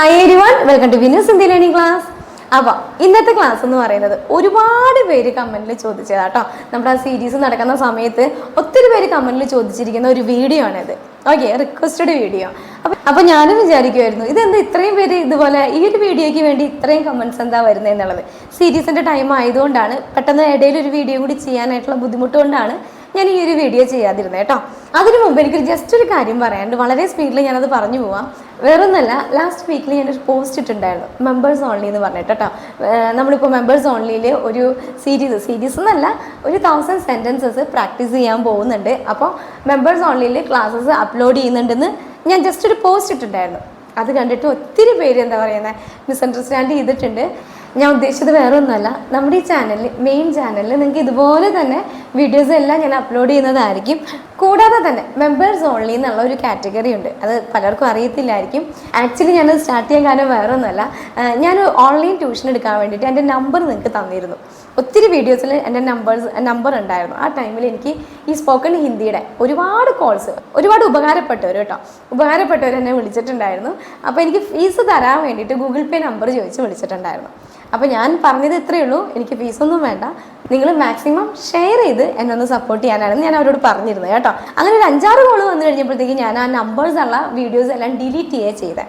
Hi everyone welcome to Vinu Sindhi learning class അപ്പോൾ ഇന്നത്തെ class എന്ന് പറയുന്നത് ഒരുപാട് പേര് കമന്റിൽ ചോദിച്ചതാണ് കേട്ടോ നമ്മുടെ ആ സീരീസ് നടക്കുന്ന സമയത്ത് ഒത്തിരി പേര് കമന്റിൽ ചോദിച്ചിരിക്കുന്ന ഒരു വീഡിയോ ആണിത്. ഓക്കെ റിക്വസ്റ്റഡ് വീഡിയോ അപ്പം അപ്പോൾ ഞാനും വിചാരിക്കുമായിരുന്നു ഇതെന്താ ഇത്രയും പേര് ഇതുപോലെ ഈ ഒരു വീഡിയോയ്ക്ക് വേണ്ടി ഇത്രയും കമന്റ്സ് എന്താ വരുന്നത് എന്നുള്ളത്? സീരീസിന്റെ ടൈം ആയതുകൊണ്ടാണ് പെട്ടെന്ന് ഇടയിൽ ഒരു വീഡിയോ കൂടി ചെയ്യാനായിട്ടുള്ള ബുദ്ധിമുട്ട് കൊണ്ടാണ് ഞാൻ ഈ ഒരു വീഡിയോ ചെയ്യാതിരുന്നത് കേട്ടോ. അതിനു മുമ്പ് എനിക്ക് ജസ്റ്റ് ഒരു കാര്യം പറയാനുണ്ട്. വളരെ സ്പീഡിൽ ഞാനത് പറഞ്ഞു പോവാം. വേറൊന്നല്ല ലാസ്റ്റ് വീക്കിൽ ഞാനൊരു പോസ്റ്റ് ഇട്ടിട്ടുണ്ടായിരുന്നു. മെമ്പേഴ്സ് ഓൺലി എന്ന് പറഞ്ഞിട്ട് കേട്ടോ. നമ്മളിപ്പോൾ മെമ്പേഴ്സ് ഓൺലിയിൽ ഒരു സീരീസ് സീരീസ് എന്നല്ല ഒരു തൗസൻഡ് സെന്റൻസസ് പ്രാക്ടീസ് ചെയ്യാൻ പോകുന്നുണ്ട്. അപ്പോൾ മെമ്പേഴ്സ് ഓൺലിയിൽ ക്ലാസ്സസ് അപ്ലോഡ് ചെയ്യുന്നുണ്ടെന്ന് ഞാൻ ജസ്റ്റ് ഒരു പോസ്റ്റ് ഇട്ടിട്ടുണ്ടായിരുന്നു. അത് കണ്ടിട്ട് ഒത്തിരി പേര് എന്താ പറയുന്നത് മിസ്അണ്ടർസ്റ്റാൻഡ് ചെയ്തിട്ടുണ്ട്. ഞാൻ ഉദ്ദേശിച്ചത് വേറെ ഒന്നുമല്ല. നമ്മുടെ ഈ ചാനലിൽ മെയിൻ ചാനലിൽ നിങ്ങൾക്ക് ഇതുപോലെ തന്നെ വീഡിയോസ് എല്ലാം ഞാൻ അപ്ലോഡ് ചെയ്യുന്നതായിരിക്കും. കൂടാതെ തന്നെ മെമ്പേഴ്സ് ഓൺലി എന്നുള്ള ഒരു കാറ്റഗറി ഉണ്ട്. അത് പലർക്കും അറിയത്തില്ലായിരിക്കും. ആക്ച്വലി ഞാനത് സ്റ്റാർട്ട് ചെയ്യാൻ കാരണം വേറെ ഒന്നുമല്ല. ഞാൻ ഓൺലൈൻ ട്യൂഷൻ എടുക്കാൻ വേണ്ടിയിട്ട് എന്റെ നമ്പർ നിങ്ങൾക്ക് തന്നിരുന്നു. ഒത്തിരി വീഡിയോസിൽ എന്റെ നമ്പേഴ്സ് നമ്പർ ഉണ്ടായിരുന്നു. ആ ടൈമിൽ എനിക്ക് ഈ സ്പോക്കൺ ഹിന്ദിയുടെ ഒരുപാട് കോൾസ് ഒരുപാട് ഉപകാരപ്പെട്ടവർ കേട്ടോ. ഉപകാരപ്പെട്ടവർ എന്നെ വിളിച്ചിട്ടുണ്ടായിരുന്നു. അപ്പോൾ എനിക്ക് ഫീസ് തരാൻ വേണ്ടിയിട്ട് ഗൂഗിൾ പേ നമ്പർ ചോദിച്ച് വിളിച്ചിട്ടുണ്ടായിരുന്നു. അപ്പോൾ ഞാൻ പറഞ്ഞത് ഇത്രയേ ഉള്ളൂ. എനിക്ക് ഫീസൊന്നും വേണ്ട. നിങ്ങൾ മാക്സിമം ഷെയർ ചെയ്ത് എന്നെ ഒന്ന് സപ്പോർട്ട് ചെയ്യാനാണെന്ന് ഞാൻ അവരോട് പറഞ്ഞിരുന്നത് കേട്ടോ. അങ്ങനെ ഒരു അഞ്ചാറ് കോൾ വന്നു കഴിഞ്ഞപ്പോഴത്തേക്ക് ഞാൻ ആ നമ്പേഴ്സ് ഉള്ള വീഡിയോസ് എല്ലാം ഡിലീറ്റ് ചെയ്യുക ചെയ്തത്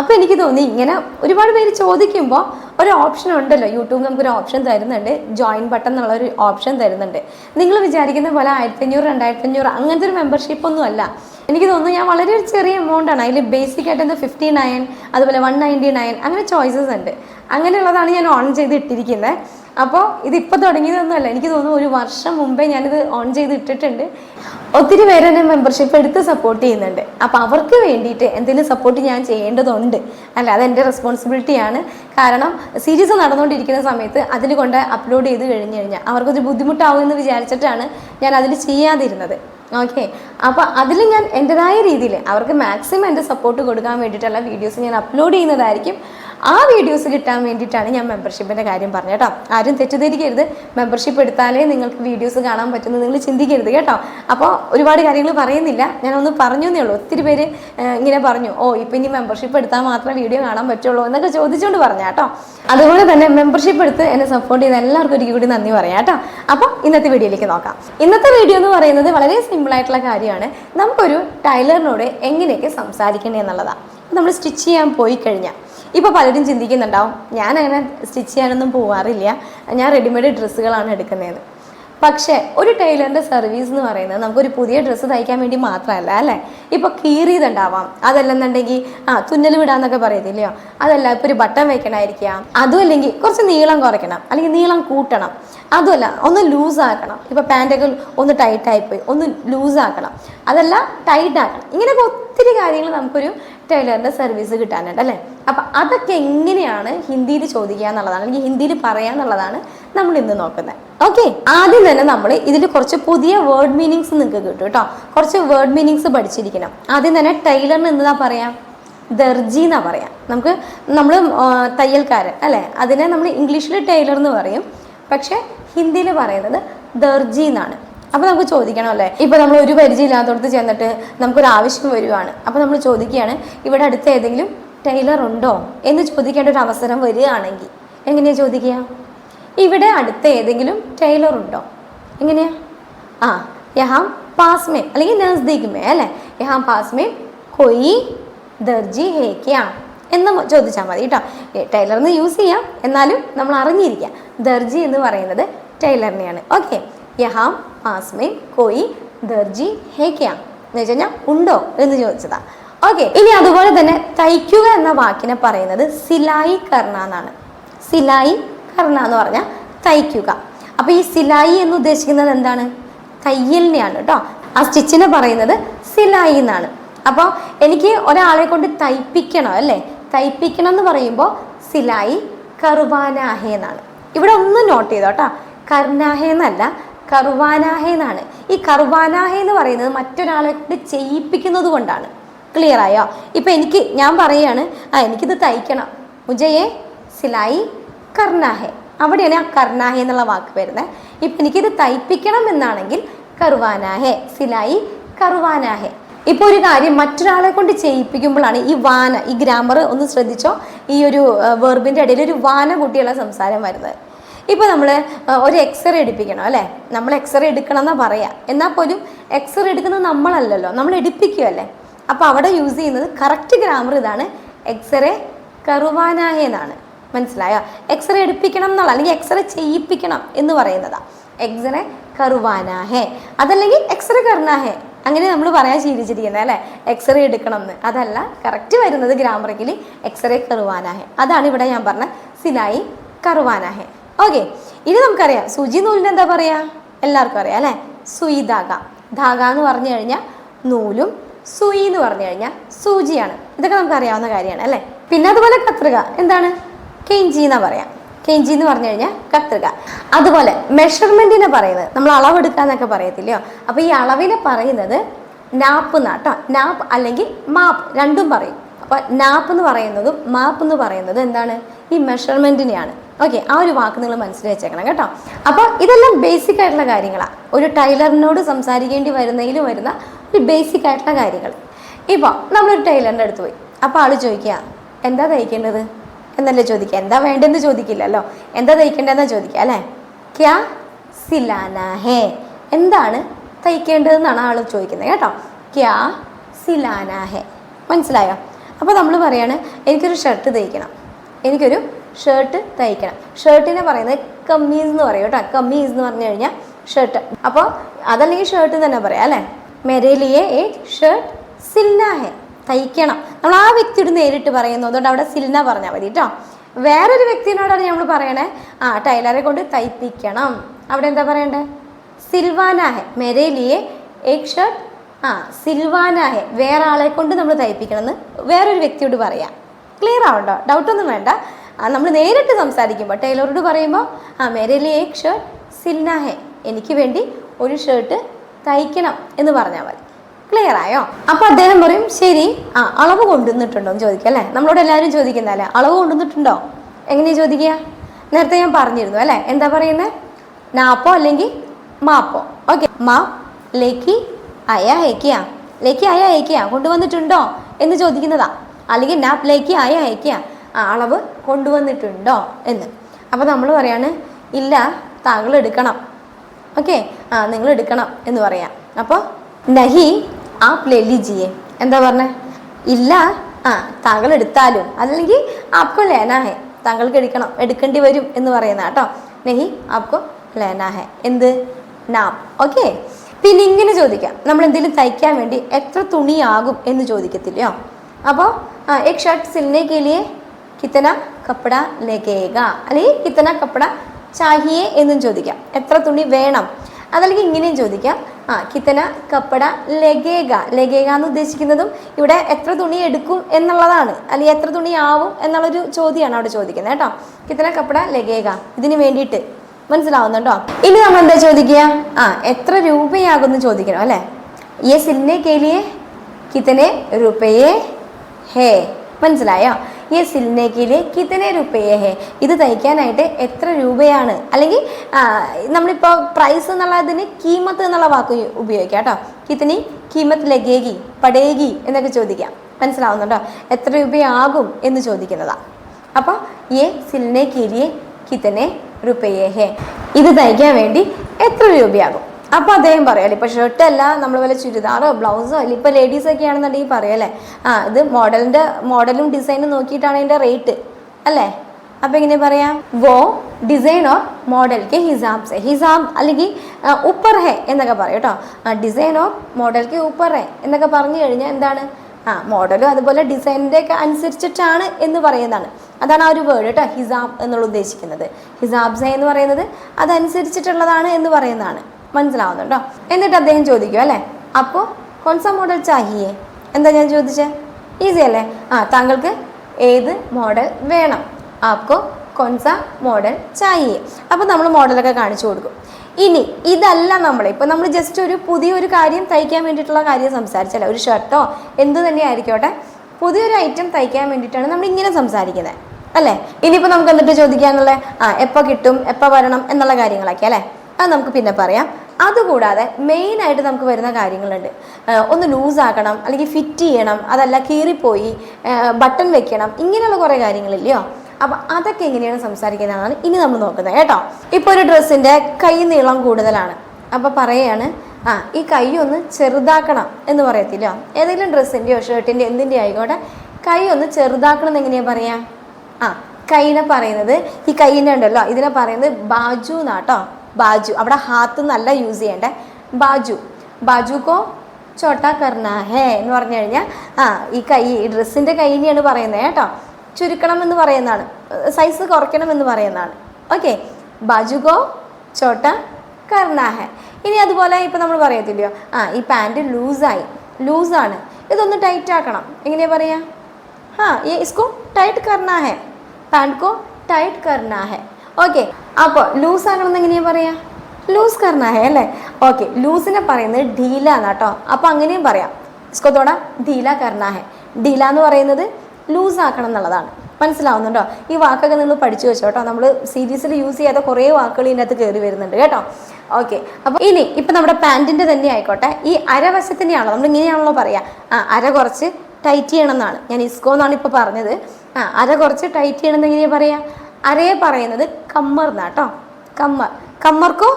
അപ്പോൾ എനിക്ക് തോന്നി ഇങ്ങനെ ഒരുപാട് പേര് ചോദിക്കുമ്പോൾ ഒരു ഓപ്ഷൻ ഉണ്ടല്ലോ. യൂട്യൂബ് നമുക്കൊരു ഓപ്ഷൻ തരുന്നുണ്ട്. ജോയിൻ ബട്ടൺ എന്നുള്ള ഒരു ഓപ്ഷൻ തരുന്നുണ്ട്. നിങ്ങൾ വിചാരിക്കുന്ന പോലെ ആയിരത്തി അഞ്ഞൂറ് രണ്ടായിരത്തി അഞ്ഞൂറ് അങ്ങനത്തെ ഒരു മെമ്പർഷിപ്പ് ഒന്നും അല്ല. എനിക്ക് തോന്നുന്നു ഞാൻ വളരെ ഒരു ചെറിയ എമൗണ്ട് ആണ്. അതിൽ ബേസിക് ആയിട്ട് എന്താ ഫിഫ്റ്റി നയൻ അതുപോലെ വൺ നയന്റി നയൻ അങ്ങനെ ചോയ്സസ് ഉണ്ട്. അങ്ങനെയുള്ളതാണ് ഞാൻ ഓൺ ചെയ്ത് ഇട്ടിരിക്കുന്നത് അപ്പോൾ ഇതിപ്പോൾ തുടങ്ങിയതൊന്നുമല്ല. എനിക്ക് തോന്നുന്നു ഒരു വർഷം മുമ്പേ ഞാനിത് ഓൺ ചെയ്ത് ഇട്ടിട്ടുണ്ട്. ഒത്തിരി പേര് എന്നെ മെമ്പർഷിപ്പ് എടുത്ത് സപ്പോർട്ട് ചെയ്യുന്നുണ്ട്. അപ്പോൾ അവർക്ക് വേണ്ടിയിട്ട് എന്തെങ്കിലും സപ്പോർട്ട് ഞാൻ ചെയ്യേണ്ടതുണ്ട്. അല്ല അതെന്റെ റെസ്പോൺസിബിലിറ്റിയാണ് കാരണം സീരീസ് നടന്നുകൊണ്ടിരിക്കുന്ന സമയത്ത് അതിൽ കൊണ്ട് അപ്ലോഡ് ചെയ്ത് കഴിഞ്ഞ് കഴിഞ്ഞാൽ അവർക്കൊരു ബുദ്ധിമുട്ടാവും എന്ന് വിചാരിച്ചിട്ടാണ് ഞാൻ അതിൽ ചെയ്യാതിരുന്നത്. ഓക്കെ അപ്പോൾ അതിൽ ഞാൻ എന്റെതായ രീതിയിൽ അവർക്ക് മാക്സിമം എന്റെ സപ്പോർട്ട് കൊടുക്കാൻ വേണ്ടിയിട്ടുള്ള വീഡിയോസ് ഞാൻ അപ്ലോഡ് ചെയ്യുന്നതായിരിക്കും. ആ വീഡിയോസ് കിട്ടാൻ വേണ്ടിയിട്ടാണ് ഞാൻ മെമ്പർഷിപ്പിന്റെ കാര്യം പറഞ്ഞത് കേട്ടോ. ആരും തെറ്റിദ്ധരിക്കരുത്. മെമ്പർഷിപ്പ് എടുത്താലേ നിങ്ങൾക്ക് വീഡിയോസ് കാണാൻ പറ്റുന്നത് നിങ്ങൾ ചിന്തിക്കരുത് കേട്ടോ. അപ്പോൾ ഒരുപാട് കാര്യങ്ങൾ പറയുന്നില്ല. ഞാനൊന്ന് പറഞ്ഞു എന്നേ ഉള്ളൂ. ഒത്തിരി പേര് ഇങ്ങനെ പറഞ്ഞു. ഓ ഇപ്പം ഇനി മെമ്പർഷിപ്പ് എടുത്താൽ മാത്രമേ വീഡിയോ കാണാൻ പറ്റുള്ളൂ എന്നൊക്കെ ചോദിച്ചുകൊണ്ട് പറഞ്ഞ കേട്ടോ. അതുപോലെ തന്നെ മെമ്പർഷിപ്പ് എടുത്ത് എന്നെ സപ്പോർട്ട് ചെയ്ത എല്ലാവർക്കും ഒരിക്കൽ കൂടി നന്ദി പറയാം കേട്ടോ. അപ്പോൾ ഇന്നത്തെ വീഡിയോയിലേക്ക് നോക്കാം. ഇന്നത്തെ വീഡിയോ എന്ന് പറയുന്നത് വളരെ സിമ്പിൾ ആയിട്ടുള്ള കാര്യമാണ്. നമുക്കൊരു ടൈലറിനോട് എങ്ങനെയൊക്കെ സംസാരിക്കണേ എന്നുള്ളതാണ് നമ്മൾ സ്റ്റിച്ച് ചെയ്യാൻ പോയി കഴിഞ്ഞാൽ ഇപ്പോൾ പലരും ചിന്തിക്കുന്നുണ്ടാവും ഞാൻ അങ്ങനെ സ്റ്റിച്ച് ചെയ്യാനൊന്നും പോവാറില്ല. ഞാൻ റെഡിമെയ്ഡ് ഡ്രസ്സുകളാണ് എടുക്കുന്നതെന്ന് പക്ഷേ ഒരു ടൈലറിന്റെ സർവീസ് എന്ന് പറയുന്നത് നമുക്കൊരു പുതിയ ഡ്രസ്സ് തയ്ക്കാൻ വേണ്ടി മാത്രമല്ല അല്ലേ? ഇപ്പോൾ കീറിയതുണ്ടാവാം. അതല്ലെന്നുണ്ടെങ്കിൽ ആ തുന്നൽ വിടാന്നൊക്കെ പറയത്തില്ലയോ? അതല്ല ഇപ്പോൾ ഒരു ബട്ടൺ വെക്കണമായിരിക്കാം അതും അല്ലെങ്കിൽ കുറച്ച് നീളം കുറയ്ക്കണം. അല്ലെങ്കിൽ നീളം കൂട്ടണം. അതുമല്ല ഒന്ന് ലൂസാക്കണം ഇപ്പോൾ പാന്റൊക്കെ ഒന്ന് ടൈറ്റായിപ്പോയി ഒന്ന് ലൂസാക്കണം അതല്ല ടൈറ്റാക്കണം ഇങ്ങനെയൊക്കെ ഒത്തിരി കാര്യങ്ങൾ നമുക്കൊരു ടൈലറിന്റെ സർവീസ് കിട്ടാനുണ്ട് അല്ലേ? അപ്പം അതൊക്കെ എങ്ങനെയാണ് ഹിന്ദിയിൽ ചോദിക്കുക എന്നുള്ളതാണ്. അല്ലെങ്കിൽ ഹിന്ദിയിൽ പറയുക എന്നുള്ളതാണ് നമ്മൾ ഇന്ന് നോക്കുന്നത്. ഓക്കെ ആദ്യം തന്നെ നമ്മൾ ഇതിൽ കുറച്ച് പുതിയ വേർഡ് മീനിങ്സ് നിങ്ങൾക്ക് കിട്ടും കേട്ടോ. കുറച്ച് വേർഡ് മീനിങ്സ് പഠിച്ചിരിക്കണം. ആദ്യം തന്നെ ടൈലറിന് എന്താ പറയാം? ദർജി എന്നാ പറയാം. നമുക്ക് നമ്മൾ തയ്യൽക്കാരൻ അല്ലേ? അതിനെ നമ്മൾ ഇംഗ്ലീഷിൽ ടൈലർ എന്ന് പറയും. പക്ഷേ ഹിന്ദിയിൽ പറയുന്നത് ദർജി എന്നാണ്. അപ്പോൾ നമുക്ക് ചോദിക്കണം അല്ലേ? ഇപ്പോൾ നമ്മൾ ഒരു പരിചയമില്ലാത്തടത്ത് ചെന്നിട്ട് നമുക്കൊരു ആവശ്യം വരുവാണ്. അപ്പോൾ നമ്മൾ ചോദിക്കുകയാണ് ഇവിടെ അടുത്ത് ഏതെങ്കിലും ടൈലർ ഉണ്ടോ? എന്ന് ചോദിക്കേണ്ട ഒരു അവസരം വരികയാണെങ്കിൽ എങ്ങനെയാണ് ചോദിക്കുക? ഇവിടെ അടുത്ത ഏതെങ്കിലും ടൈലർ ഉണ്ടോ? എങ്ങനെയാ? ആ യഹാം പാസ്മേ അല്ലെങ്കിൽ നസ്ദീഖ്മേ അല്ലേ? യഹാം പാസ്മേ കൊയി ദർജി ഹേ ക്യാ എന്ന് ചോദിച്ചാൽ മതി കേട്ടോ എന്ന് യൂസ് ചെയ്യാം. എന്നാലും നമ്മൾ അറിഞ്ഞിരിക്കുക ദർജി എന്ന് പറയുന്നത് ടൈലറിനെയാണ് ഓക്കെ. യഹാം പാസ്മേ കൊയി ദർജി ഹേ ക്യാ എന്ന് വെച്ച് കഴിഞ്ഞാൽ ഉണ്ടോ എന്ന് ചോദിച്ചതാ. ഓക്കെ. ഇനി അതുപോലെ തന്നെ തയ്ക്കുക എന്ന വാക്കിനെ പറയുന്നത് സിലായി കർണ എന്നാണ്. സിലായി കർണ എന്ന് പറഞ്ഞാൽ തയ്ക്കുക. അപ്പോൾ ഈ സിലായി എന്ന് ഉദ്ദേശിക്കുന്നത് എന്താണ്? തയ്യലിനെയാണ് കേട്ടോ ആ സ്റ്റിച്ചിനെ പറയുന്നത് സിലായി എന്നാണ്. അപ്പോൾ എനിക്ക് ഒരാളെ കൊണ്ട് തയ്പ്പിക്കണം അല്ലേ? തയ്പ്പിക്കണം എന്ന് പറയുമ്പോൾ സിലായി കറുവാനാഹെ എന്നാണ്. ഇവിടെ ഒന്ന് നോട്ട് ചെയ്തോ കേട്ടോ കർണാഹെ എന്നല്ല കറുവാനാഹെ എന്നാണ്. ഈ കറുവാനാഹെ എന്ന് പറയുന്നത് മറ്റൊരാളെ കൊണ്ട് ചെയ്യിപ്പിക്കുന്നത് കൊണ്ടാണ്. ക്ലിയർ ആയോ? ഇപ്പം എനിക്ക് ഞാൻ പറയാണ് ആ എനിക്കിത് തയ്ക്കണം. മുജയെ സിലായി കർണാഹെ. അവിടെയാണ് ആ കർണാഹെ എന്നുള്ള വാക്ക് വരുന്നത്. ഇപ്പം എനിക്കിത് തയ്പ്പിക്കണം എന്നാണെങ്കിൽ കറുവാനാഹെ സിലായി കറുവാനാഹെ. ഇപ്പോൾ ഒരു കാര്യം മറ്റൊരാളെ കൊണ്ട് ചെയ്യിപ്പിക്കുമ്പോഴാണ് ഈ വാന ഈ ഗ്രാമർ ഒന്ന് ശ്രദ്ധിച്ചോ? ഈ ഒരു വെർബിന്റെ ഇടയിൽ ഒരു വാന കൂട്ടിയുള്ള സംസാരം വരുന്നത്. ഇപ്പോൾ നമ്മൾ ഒരു എക്സ്റേ എടുപ്പിക്കണം അല്ലേ? നമ്മൾ എക്സ്റേ എടുക്കണം എന്നാണ് പറയാം. എന്നാൽ പോലും എക്സ്റേ എടുക്കുന്നത് നമ്മളല്ലല്ലോ. നമ്മൾ എടുപ്പിക്കുകയല്ലേ അപ്പോൾ അവിടെ യൂസ് ചെയ്യുന്നത് കറക്റ്റ് ഗ്രാമർ ഇതാണ് എക്സ്റേ കറുവാനായ എന്നാണ്. മനസ്സിലായോ? എക്സ്റേ എടുപ്പിക്കണം എന്നുള്ള അല്ലെങ്കിൽ എക്സ്റേ ചെയ്യിപ്പിക്കണം എന്ന് പറയുന്നതാണ് എക്സ്റേ കറുവാനാഹേ. അതല്ലെങ്കിൽ എക്സ്റേ കറുനാഹേ അങ്ങനെ നമ്മൾ പറയാൻ ശീലിച്ചിരിക്കുന്നത് അല്ലേ? എക്സ്റേ എടുക്കണം എന്ന് അതല്ല കറക്റ്റ് വരുന്നത് ഗ്രാമറിക്കിൽ എക്സ്റേ കറുവാനാഹേ. അതാണ് ഇവിടെ ഞാൻ പറഞ്ഞ സിലായി കറുവാനാഹേ. ഓക്കെ ഇനി നമുക്കറിയാം. സുജി നൂലിന് എന്താ പറയാ? എല്ലാവർക്കും അറിയാം അല്ലേ? സുയി ധാഗ. ധാഗ എന്ന് പറഞ്ഞു കഴിഞ്ഞാൽ നൂലും സുയി എന്ന് പറഞ്ഞു കഴിഞ്ഞാൽ സൂചിയാണ്. ഇതൊക്കെ നമുക്ക് അറിയാവുന്ന കാര്യമാണ് അല്ലേ? പിന്നെ അതുപോലെ കത്രിക. എന്താണ്? കെഞ്ചി എന്നാ പറയാം? കെഞ്ചി എന്ന് പറഞ്ഞു കഴിഞ്ഞാൽ കത്രിക. അതുപോലെ മെഷർമെന്റിനെ പറയുന്നത് നമ്മൾ അളവെടുക്കുക എന്നൊക്കെ പറയത്തില്ലയോ? അപ്പൊ ഈ അളവിനെ പറയുന്നത് നാപ്പ് എന്നാട്ടോ നാപ്പ് അല്ലെങ്കിൽ മാപ്പ് രണ്ടും പറയും. അപ്പൊ നാപ്പ് എന്ന് പറയുന്നതും മാപ്പ് എന്ന് പറയുന്നതും എന്താണ്? ഈ മെഷർമെന്റിനെയാണ് ഓക്കെ ആ ഒരു വാക്ക് നിങ്ങൾ മനസ്സിൽ വെച്ചേക്കണം കേട്ടോ. അപ്പോൾ ഇതെല്ലാം ബേസിക് ആയിട്ടുള്ള കാര്യങ്ങളാണ് ഒരു ടൈലറിനോട് സംസാരിക്കേണ്ടി വരുന്നതിൽ വരുന്ന ഒരു ബേസിക് ആയിട്ടുള്ള കാര്യങ്ങൾ. ഇപ്പോൾ നമ്മളൊരു ടൈലറിന്റെ അടുത്ത് പോയി. അപ്പോൾ ആൾ ചോദിക്കുക എന്താ തയ്ക്കേണ്ടത്? എന്നല്ലേ ചോദിക്കുക? എന്താ വേണ്ടതെന്ന് ചോദിക്കില്ലല്ലോ. എന്താ തയ്ക്കേണ്ടതെന്നാ ചോദിക്കുക അല്ലേ? ക്യാ സിലാന ഹേ. എന്താണ് തയ്ക്കേണ്ടതെന്നാണ് ആൾ ചോദിക്കുന്നത് കേട്ടോ. ക്യാ സിലാന ഹേ. മനസ്സിലായോ? അപ്പോൾ നമ്മൾ പറയാണ് എനിക്കൊരു ഷർട്ട് തയ്ക്കണം. എനിക്കൊരു ഷർട്ട് തയ്ക്കണം. ഷർട്ടിനെ പറയുന്നത് കമ്മീസ് എന്ന് പറയും കേട്ടോ. കമ്മീസ് എന്ന് പറഞ്ഞു കഴിഞ്ഞാൽ ഷർട്ട്. അപ്പോൾ അതല്ലെങ്കിൽ ഷർട്ട് തന്നെ പറയാം അല്ലേ? മെരേലിയെ ഷർട്ട് സിൽനാ ഹെ. തയ്ക്കണം. നമ്മൾ ആ വ്യക്തിയോട് നേരിട്ട് പറയുന്നു. അതുകൊണ്ട് അവിടെ സിൽന പറഞ്ഞാൽ മതി കേട്ടോ വേറൊരു വ്യക്തിനോടാണ് നമ്മൾ പറയണേ. ആ ടൈലറെ കൊണ്ട് തയ്പ്പിക്കണം. അവിടെ എന്താ പറയണ്ടേ? സിൽവാനാഹെ മെരേലിയെ എക് ഷർട്ട് ആ സിൽവാനാഹെ വേറെ ആളെ കൊണ്ട് നമ്മൾ തയ്പ്പിക്കണമെന്ന് വേറൊരു വ്യക്തിയോട് പറയാം. ക്ലിയർ ആവണ്ടോ? ഡൗട്ടൊന്നും വേണ്ട. നമ്മൾ നേരിട്ട് സംസാരിക്കുമ്പോൾ ടൈലറോട് പറയുമ്പോൾ ആ മെരേലിയെ എക് ഷർട്ട് സിൽനാഹെ എനിക്ക് വേണ്ടി ഒരു ഷർട്ട് തയ്ക്കണം എന്ന് പറഞ്ഞാൽ മതി. ക്ലിയർ ആയോ? അപ്പൊ അദ്ദേഹം പറയും ശരി ആ അളവ് കൊണ്ടുവന്നിട്ടുണ്ടോ? എന്ന് ചോദിക്കുക അല്ലേ? നമ്മളോട് എല്ലാവരും ചോദിക്കുന്നതല്ലേ അളവ് കൊണ്ടുവന്നിട്ടുണ്ടോ? എങ്ങനെയാ ചോദിക്കുക? നേരത്തെ ഞാൻ പറഞ്ഞിരുന്നു അല്ലേ? എന്താ പറയുന്നത് നാപ്പോ അല്ലെങ്കിൽ മാപ്പോ? ഓക്കെ. മാ ലേക്ക് അയ ഹേക്കിയ. ലേക്ക് അയ ഹേക്കിയ. കൊണ്ടുവന്നിട്ടുണ്ടോ? എന്ന് ചോദിക്കുന്നതാ. അല്ലെങ്കിൽ നാപ്പ് ലേക്ക് അയ ഹേക്കിയ. ആ അളവ് കൊണ്ടുവന്നിട്ടുണ്ടോ? എന്ന്. അപ്പോൾ നമ്മൾ പറയാണ് ഇല്ല താങ്കൾ എടുക്കണം. ഓക്കെ? ആ നിങ്ങൾ എടുക്കണം എന്ന് പറയാം. അപ്പോൾ നഹി ആപ്പ് ലേ ലിജിയെ എന്താ പറഞ്ഞേ? ഇല്ല. ആ താങ്കൾ എടുത്താലും അല്ലെങ്കിൽ ആപ്കോ ലേനാ ഹെ. താങ്കൾക്ക് എടുക്കണം. എടുക്കേണ്ടി വരും എന്ന് പറയുന്ന കേട്ടോ. നെഹി ആപ്കോ ലേനാ ഹെ. എന്ത്? നാപ് ഓക്കെ. പിന്നെ ഇങ്ങനെ ചോദിക്കാം. നമ്മൾ എന്തെങ്കിലും തയ്ക്കാൻ വേണ്ടി എത്ര തുണിയാകും എന്ന് ചോദിക്കത്തില്ലയോ? അപ്പോൾ എക് ഷർട്ട് സിൽനെ കിത്തന കപ്പട ലഗേക അല്ലെങ്കിൽ കിത്തന കപ്പട ചാഹിയെ എന്നും ചോദിക്കാം. എത്ര തുണി വേണം? അതല്ലെങ്കിൽ ഇങ്ങനെയും ചോദിക്കാം. ആ കിത്തന കപ്പട ലഗേഗ. ലഗേഗ എന്ന് ഉദ്ദേശിക്കുന്നതും ഇവിടെ എത്ര തുണി എടുക്കും എന്നുള്ളതാണ്. അല്ലെങ്കിൽ എത്ര തുണി ആവും എന്നുള്ളൊരു ചോദ്യമാണ് അവിടെ ചോദിക്കുന്നത് കേട്ടോ. കിത്തന കപ്പട ലഗേഗ. ഇതിന് വേണ്ടിയിട്ട്. മനസ്സിലാവുന്നുണ്ടോ? ഇനി നമ്മൾ എന്താ ചോദിക്കുക? ആ എത്ര രൂപയാകുമെന്ന് ചോദിക്കണം അല്ലേ? ഈ സിൽനെ കേലിയെ കിത്തനെ രൂപയെ ഹേ. മനസ്സിലായോ? ഈ സിൽനേക്കിലെ കിത്തനെ രൂപയെ ഹേ ഇത് തയ്ക്കാനായിട്ട് എത്ര രൂപയാണ്? അല്ലെങ്കിൽ നമ്മളിപ്പോൾ പ്രൈസ് എന്നുള്ളതിന് കീമത്ത് എന്നുള്ള വാക്ക് ഉപയോഗിക്കാം കേട്ടോ. കിത്തനി കീമത്ത് ലഗേഗി പടേഗി എന്നൊക്കെ ചോദിക്കാം. മനസ്സിലാവുന്നുണ്ടോ? എത്ര രൂപയാകും എന്ന് ചോദിക്കുന്നതാണ് അപ്പോൾ ഈ സിലിനെ കീലിയെ കിത്തനെ റുപ്പയെ ഹേ ഇത് തയ്ക്കാൻ വേണ്ടി എത്ര രൂപയാകും? അപ്പോൾ അദ്ദേഹം പറയാം ഇപ്പൊ ഷർട്ട് അല്ല നമ്മൾ വല്ല ചുരിദാറോ ബ്ലൗസോ അല്ല? ഇപ്പൊ ലേഡീസ് ഒക്കെ ആണെന്നുണ്ടെങ്കിൽ പറയല്ലേ ആ ഇത് മോഡലിന്റെ മോഡലും ഡിസൈനും നോക്കിയിട്ടാണ് അതിന്റെ റേറ്റ് അല്ലേ? അപ്പൊ എങ്ങനെ പറയാം? വോ ഡിസൈൻ ഓർ മോഡൽ കെ ഹിസാബ് സെ ഹിസാബ് അല്ലെങ്കിൽ ഉപ്പർ ഹെ എന്നൊക്കെ പറയും കേട്ടോ. ഡിസൈൻ ഓർ മോഡൽ കെ ഉപ്പർ ഹെ എന്നൊക്കെ പറഞ്ഞു കഴിഞ്ഞാൽ എന്താണ്? ആ മോഡലും അതുപോലെ ഡിസൈനിന്റെ ഒക്കെ അനുസരിച്ചിട്ടാണ് എന്ന് പറയുന്നതാണ്. അതാണ് ആ ഒരു വേർഡ് കേട്ടോ ഹിസാബ് എന്നുള്ള ഉദ്ദേശിക്കുന്നത്. ഹിസാബ് സെ എന്ന് പറയുന്നത് അതനുസരിച്ചിട്ടുള്ളതാണ് എന്ന് പറയുന്നതാണ്. മനസ്സിലാവുന്നുണ്ടോ? എന്നിട്ട് അദ്ദേഹം ചോദിക്കും അല്ലേ? അപ്പോൾ കൊൻസ മോഡൽ ചാഹിയേ? എന്താ ഞാൻ ചോദിച്ചേ? ഈസി അല്ലേ? ആ താങ്കൾക്ക് ഏത് മോഡൽ വേണം? ആപ്കോ കൊൻസ മോഡൽ ചാഹിയേ. അപ്പോൾ നമ്മൾ മോഡലൊക്കെ കാണിച്ചു കൊടുക്കും. ഇനി ഇതല്ല നമ്മൾ ഇപ്പം നമ്മൾ ജസ്റ്റ് ഒരു പുതിയൊരു കാര്യം തയ്ക്കാൻ വേണ്ടിയിട്ടുള്ള കാര്യം സംസാരിച്ചല്ലേ? ഒരു ഷർട്ടോ എന്ത് തന്നെ ആയിരിക്കോട്ടെ? പുതിയൊരു ഐറ്റം തയ്ക്കാൻ വേണ്ടിയിട്ടാണ് നമ്മൾ ഇങ്ങനെ സംസാരിക്കുന്നത് അല്ലേ? ഇനിയിപ്പോൾ നമുക്ക് എന്നിട്ട് ചോദിക്കാന്നുള്ള ആ എപ്പോൾ കിട്ടും എപ്പോൾ വരണം എന്നുള്ള കാര്യങ്ങളൊക്കെ അല്ലേ? അത് നമുക്ക് പിന്നെ പറയാം. അതുകൂടാതെ മെയിനായിട്ട് നമുക്ക് വരുന്ന കാര്യങ്ങളുണ്ട്. ഒന്ന് ലൂസ് ആക്കണം അല്ലെങ്കിൽ ഫിറ്റ് ചെയ്യണം അതല്ല കീറിപ്പോയി ബട്ടൺ വെക്കണം ഇങ്ങനെയുള്ള കുറേ കാര്യങ്ങളില്ലയോ? അപ്പം അതൊക്കെ എങ്ങനെയാണ് സംസാരിക്കുന്നതാണ് ഇനി നമ്മൾ നോക്കുന്നത് കേട്ടോ. ഇപ്പോൾ ഒരു ഡ്രസ്സിന്റെ കൈ നീളം കൂടുതലാണ്. അപ്പോൾ പറയാണ് ആ ഈ കൈ ഒന്ന് ചെറുതാക്കണം എന്ന് പറയത്തില്ല. ഏതെങ്കിലും ഡ്രസ്സിന്റെയോ ഷർട്ടിന്റെയോ എന്തിന്റെ ആയിക്കോട്ടെ കൈ ഒന്ന് ചെറുതാക്കണം എന്ന് എങ്ങനെയാണ് പറയാ? ആ കൈനെ പറയുന്നത് ഈ കൈയിന്റെ ഉണ്ടല്ലോ ഇതിനെ പറയുന്നത് ബാജു എന്നാട്ടോ. ബാജു അവിടെ ഹാത്ത് നല്ല യൂസ് ചെയ്യണ്ടേ ബാജു ബാജുക്കോ ചോട്ടാ കർണ ഹേ എന്ന് പറഞ്ഞു കഴിഞ്ഞാൽ ആ ഈ കൈ ഈ ഡ്രസ്സിൻ്റെ കൈനെയാണ് പറയുന്നത് കേട്ടോ ചുരുക്കണം എന്ന് പറയുന്നതാണ് സൈസ് കുറയ്ക്കണം എന്ന് പറയുന്നതാണ് ഓക്കെ ബാജുക്കോ ചോട്ട കർണ ഹേ ഇനി അതുപോലെ ഇപ്പം നമ്മൾ പറയത്തില്ലയോ ആ ഈ പാൻറ് ലൂസായി ലൂസാണ് ഇതൊന്ന് ടൈറ്റ് ആക്കണം എങ്ങനെയാ പറയാ हाँ ये इसको टाइट करना है പാൻറ് കോ ടൈറ്റ് കർണ ഹെ ഓക്കെ അപ്പോൾ ലൂസ് ആകണമെന്ന് എങ്ങനെയാ പറയാ? ലൂസ് കാരനായ അല്ലേ? ഓക്കെ ലൂസിനെ പറയുന്നത് ഢീല എന്നാട്ടോ അപ്പോൾ അങ്ങനെയും പറയാം. സ്കോത്തോടാ ഡീല ഢീല ഡീല എന്ന് പറയുന്നത് ലൂസ് ആക്കണം എന്നുള്ളതാണ്. മനസ്സിലാവുന്നുണ്ടോ? ഈ വാക്കൊക്കെ നിങ്ങൾ പഠിച്ചു വെച്ചോ കേട്ടോ നമ്മൾ സീരീസിൽ യൂസ് ചെയ്യാത്ത കുറേ വാക്കുകൾ ഇതിനകത്ത് കയറി വരുന്നുണ്ട് കേട്ടോ. ഓക്കെ അപ്പോൾ ഇനി ഇപ്പം നമ്മുടെ പാന്റിന്റെ തന്നെ ആയിക്കോട്ടെ. ഈ അരവശത്തിനെയാണല്ലോ നമ്മൾ ഇങ്ങനെയാണല്ലോ പറയാ. ആ അര കുറച്ച് ടൈറ്റ് ചെയ്യണം എന്നാണ്. ഞാൻ ഇസ്കോ എന്നാണ് ഇപ്പോൾ പറഞ്ഞത്. ആ അര കുറച്ച് ടൈറ്റ് ചെയ്യണം എന്ന് എങ്ങനെയാ പറയാ? അരയെ പറയുന്നത് കമ്മർ എന്നാട്ടോ കമ്മർ. കമ്മർക്കോ?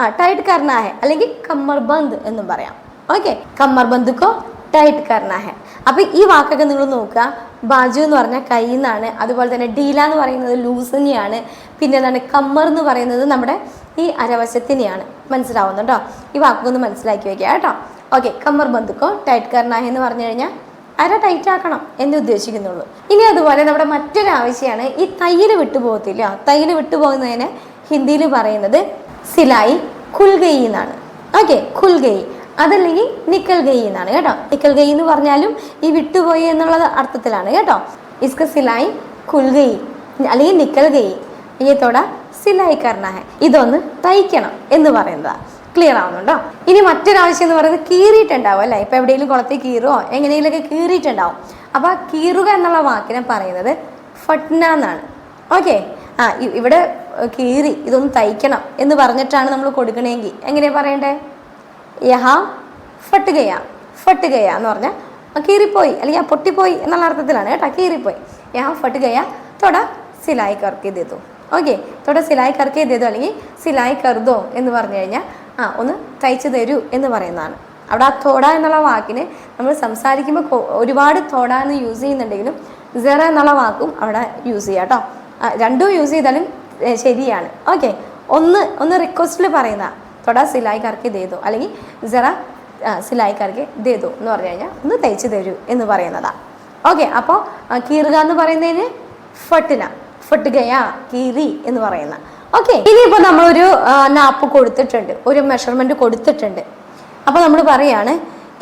ആ ടൈറ്റ് കർണ ഹെ അല്ലെങ്കിൽ കമ്മർ ബന്ദ് എന്നും പറയാം. ഓക്കെ കമ്മർ ബന്ധുക്കോ ടൈറ്റ് കർണ അപ്പം ഈ വാക്കൊക്കെ നിങ്ങൾ നോക്കുക. ബാജു എന്ന് പറഞ്ഞാൽ കൈ എന്നാണ്. അതുപോലെ തന്നെ ഡീല എന്ന് പറയുന്നത് ലൂസിനെയാണ്. പിന്നെ എന്താണ്? കമ്മർ എന്ന് പറയുന്നത് നമ്മുടെ ഈ അരവശത്തിനെയാണ്. മനസ്സിലാവുന്നുണ്ടോ? ഈ വാക്കൊന്ന് മനസ്സിലാക്കി വെക്കുക കേട്ടോ. ഓക്കെ കമ്മർ ബന്ധുക്കോ ടൈറ്റ് കർണ ഹെ എന്ന് പറഞ്ഞു കഴിഞ്ഞാൽ അര ടൈറ്റ് ആക്കണം എന്ന് ഉദ്ദേശിക്കുന്നുള്ളൂ. ഇനി അതുപോലെ നമ്മുടെ മറ്റൊരു ആവശ്യമാണ് ഈ തയ്യൽ വിട്ടുപോകത്തില്ല. തയ്യൽ വിട്ടുപോകുന്നതിന് ഹിന്ദിയിൽ പറയുന്നത് സിലായി ഖുൽഗയി എന്നാണ്. ഓക്കെ ഖുൽഗയി അതല്ലെങ്കിൽ നിക്കൽ ഗൈ എന്നാണ് കേട്ടോ. നിക്കൽ ഗൈ എന്ന് പറഞ്ഞാലും ഈ വിട്ടുപോയി എന്നുള്ള അർത്ഥത്തിലാണ് കേട്ടോ. ഇസ്ക സിലായി ഖുൽഗയി അല്ലെങ്കിൽ നിക്കൽ ഗയി ഇയത്തോട സിലായി കർണ है ഇതൊന്ന് തയ്ക്കണം എന്ന് പറയുന്നതാണ് ക്ലിയർ ആവുന്നുണ്ടോ? ഇനി മറ്റൊരാവശ്യം എന്ന് പറയുന്നത് കീറിയിട്ടുണ്ടാവും അല്ലേ? ഇപ്പം എവിടെയെങ്കിലും കുളത്തിൽ കീറുമോ എങ്ങനെയെങ്കിലുമൊക്കെ കീറിയിട്ടുണ്ടാവും. അപ്പോൾ കീറുക എന്നുള്ള വാക്കിനെ പറയുന്നത് ഫട്ന എന്നാണ്. ഓക്കെ? ആ ഇവിടെ കീറി ഇതൊന്ന് തയ്ക്കണം എന്ന് പറഞ്ഞിട്ടാണ് നമ്മൾ കൊടുക്കണമെങ്കിൽ എങ്ങനെയാണ് പറയണ്ടേ? യഹ ഫട്ടുകയ ഫട്ടുകയ എന്ന് പറഞ്ഞാൽ കീറിപ്പോയി അല്ലെങ്കിൽ ആ പൊട്ടിപ്പോയി എന്നുള്ള അർത്ഥത്തിലാണ് കേട്ടോ കീറിപ്പോയി. യഹ ഫട്ടുകയ തൊട സിലായി കറക്കി ചെയ്തു ഓക്കെ? തൊട സിലായി കറക്കി ചെയ്തു അല്ലെങ്കിൽ സിലായി കറുതോ എന്ന് പറഞ്ഞു കഴിഞ്ഞാൽ ആ ഒന്ന് തയ്ച്ചു തരൂ എന്ന് പറയുന്നതാണ്. അവിടെ ആ തോട എന്നുള്ള വാക്കിന് നമ്മൾ സംസാരിക്കുമ്പോൾ ഒരുപാട് തോട എന്ന് യൂസ് ചെയ്യുന്നുണ്ടെങ്കിലും സെറ എന്നുള്ള വാക്കും അവിടെ യൂസ് ചെയ്യാം കേട്ടോ രണ്ടും യൂസ് ചെയ്താലും ശരിയാണ്. ഓക്കെ ഒന്ന് ഒന്ന് റിക്വസ്റ്റിൽ പറയുന്ന തൊട സിലായിക്കാർക്ക് ദേതോ അല്ലെങ്കിൽ സെറ സിലായിക്കാർക്ക് ദേതോ എന്ന് പറഞ്ഞു കഴിഞ്ഞാൽ ഒന്ന് തയ്ച്ചു തരൂ എന്ന് പറയുന്നതാ. ഓക്കെ അപ്പോൾ കീറുക എന്ന് പറയുന്നതിന് ഫട്ടിന ഫട്ടുകയ കീറി എന്ന് പറയുന്ന. ഓക്കെ ഇനിയിപ്പോൾ നമ്മളൊരു നാപ്പ് കൊടുത്തിട്ടുണ്ട്. ഒരു മെഷർമെന്റ് കൊടുത്തിട്ടുണ്ട്. അപ്പോൾ നമ്മൾ പറയാണ്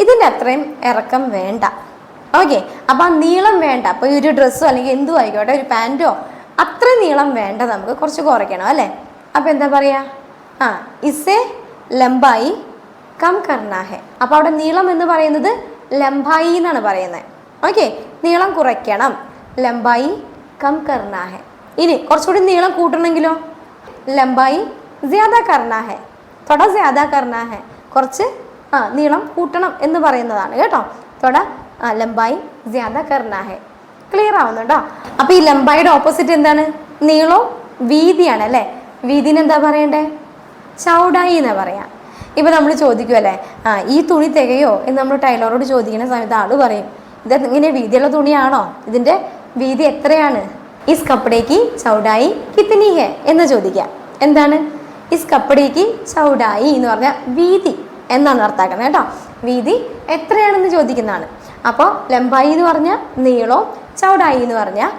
ഇതിന്റെ അത്രയും ഇറക്കം വേണ്ട. ഓക്കെ അപ്പോൾ ആ നീളം വേണ്ട. അപ്പോൾ ഈ ഒരു ഡ്രസ്സോ അല്ലെങ്കിൽ എന്തും ആയിക്കോട്ടെ ഒരു പാന്റോ അത്ര നീളം വേണ്ട നമുക്ക് കുറച്ച് കുറയ്ക്കണം അല്ലേ? അപ്പോൾ എന്താ പറയുക ആ ഇസേ ലംബായി കം കർണാഹെ അപ്പോൾ അവിടെ നീളം എന്ന് പറയുന്നത് ലംബായി എന്നാണ് പറയുന്നത്. ഓക്കെ നീളം കുറയ്ക്കണം. ലംബായി കം കർണാഹെ ഇനി കുറച്ചുകൂടി നീളം കൂട്ടണമെങ്കിലോ? ലംബായി ജ്യാദ കർണാഹെ തൊട ജ്യാദ കർണാഹെ കുറച്ച് ആ നീളം കൂട്ടണം എന്ന് പറയുന്നതാണ് കേട്ടോ. തൊട ആ ലംബായി ജ്യാദ കർണാഹെ ക്ലിയർ ആവുന്നുണ്ടോ അപ്പൊ ഈ ലംബായിയുടെ ഓപ്പോസിറ്റ് എന്താണ്? നീളവും വീതിയാണ് അല്ലേ? വീതിന് എന്താ പറയണ്ടേ? ചൗടായി എന്നാ പറയാം. ഇപ്പൊ നമ്മൾ ചോദിക്കുമല്ലേ ആ ഈ തുണി തികയോ എന്ന് നമ്മൾ ടൈലറോട് ചോദിക്കുന്ന സമയത്ത് ആൾ പറയും ഇത് ഇങ്ങനെ വീതിയുള്ള തുണിയാണോ? ഇതിന്റെ വീതി എത്രയാണ്? ഇസ് കപ്പടേക്ക് ചൗടായി കിത്തനി എന്ന് ചോദിക്കാം. എന്താണ്? ഇസ് കപ്പടിക്ക് ചൗടായി എന്ന് പറഞ്ഞാൽ വീതി എന്നാണ് അർത്ഥാക്കുന്നത് കേട്ടോ. വീതി എത്രയാണെന്ന് ചോദിക്കുന്നതാണ്. അപ്പോൾ ലംബായി എന്ന് പറഞ്ഞാൽ നീളവും ചൗടായി എന്ന് പറഞ്ഞാൽ